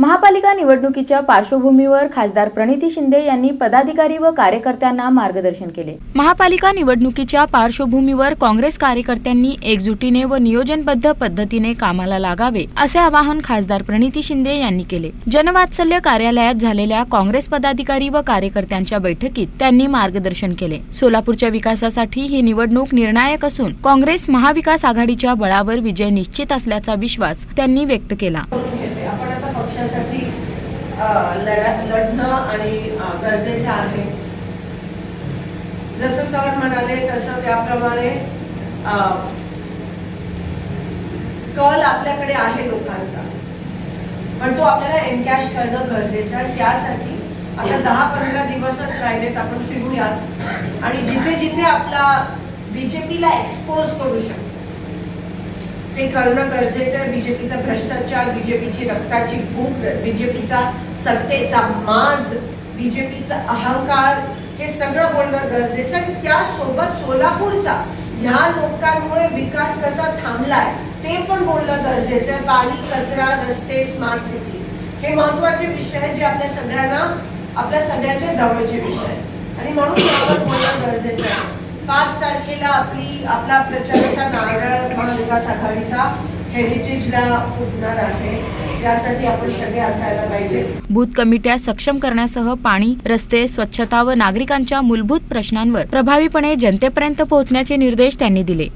महापालिका निवडणुकीच्या पार्श्वभूमीवर खासदार प्रणिती शिंदे यांनी पदाधिकारी व कार्यकर्त्यांना मार्गदर्शन केले. महापालिका निवडणुकीच्या पार्श्वभूमीवर काँग्रेस कार्यकर्त्यांनी एकजुटीने व नियोजनबद्ध पद्धतीने कामाला लागावे असे आवाहन खासदार प्रणिती शिंदे यांनी केले. जनवात्सल्य कार्यालयात झालेल्या काँग्रेस पदाधिकारी व कार्यकर्त्यांच्या बैठकीत त्यांनी मार्गदर्शन केले. सोलापूरच्या विकासासाठी ही निवडणूक निर्णायक असून काँग्रेस महाविकास आघाडीच्या बळावर विजय निश्चित असल्याचा विश्वास त्यांनी व्यक्त केला. अ, लढा लढणं आणि गरजेचं आहे. जसं सर म्हणाले तसं त्याप्रमाणे कल आपल्याकडे आहे लोकांचा. पण तो आपल्याला एनकॅश करणं गरजेचं आहे. त्यासाठी आता दहा पंधरा दिवसच राहिलेत आपण फिरूयात. आणि जिथे जिथे आपला बीजेपीला एक्सपोज करू शकतो. ते करणं गरजेचं बीजेपीचा भ्रष्टाचार बीजेपीची रक्ताची भूक बीजेपीचा सत्तेचा माज बीजेपीचा अहंकार हे सगळं बोलणं गरजेचं आणि त्यासोबत सोलापूरचा ह्या लोकांमुळे विकास कसा थांबलाय ते पण बोलणं गरजेचं आहे. पाणी कचरा रस्ते स्मार्ट सिटी हे महत्त्वाचे विषय आहेत जे आपल्या सगळ्यांना आपल्या सगळ्यांच्या जवळचे विषय आणि म्हणून यावर बोलणं गरजेचं आहे पाच तारखेला आपली आपला प्रचाराचा नारळ महाविकास आघाडीचा बूथ कमिट्या सक्षम करण्यासह पाणी रस्ते स्वच्छता व नागरिकांच्या मूलभूत प्रश्नांवर प्रभावीपणे जनतेपर्यंत पोहोचण्याचे निर्देश त्यांनी दिले.